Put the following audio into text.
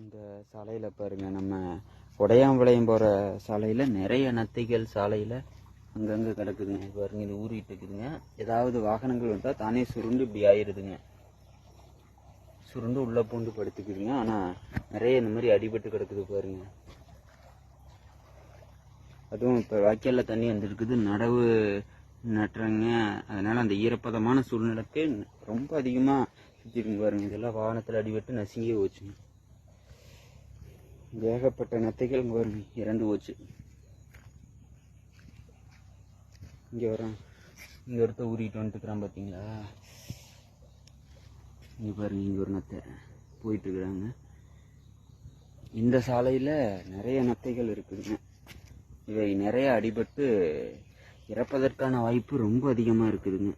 இந்த சாலையில் பாருங்க நம்ம உடையாம்பாளையம் போகிற சாலையில் நிறைய நத்தைகள் சாலையில் அங்கங்கே கிடக்குதுங்க. பாருங்க இது ஊறிட்டு இருக்குதுங்க. ஏதாவது வாகனங்கள் வந்தால் தானே சுருண்டு இப்படி ஆயிடுதுங்க சுருண்டு உள்ளே பூண்டு படுத்துக்குதுங்க. ஆனால் நிறைய இந்த மாதிரி அடிபட்டு கிடக்குது பாருங்க. அதுவும் இப்போ வாய்க்காலில் தண்ணி வந்துருக்குது. நடவு நட்டுறாங்க. அதனால் அந்த ஈரப்பதமான சூழ்நிலைக்கு ரொம்ப அதிகமாக சுற்றிருங்க பாருங்க. இதெல்லாம் வாகனத்தில் அடிபட்டு நசுங்கி போச்சுங்க. ஏகப்பட்ட நத்தைகள் இங்கே வரும் இறந்து போச்சு இங்கே வரோம் இங்கே ஒருத்த ஊறிட்டு வந்துட்டுக்கிறான் பார்த்தீங்களா இங்கே பாருங்க இங்கே ஒரு நத்தை. போயிட்டுருக்குறாங்க. இந்த சாலையில் நிறைய நத்தைகள் இருக்குதுங்க. இவை நிறைய அடிபட்டு இறப்பதற்கான வாய்ப்பு ரொம்ப அதிகமாக இருக்குதுங்க.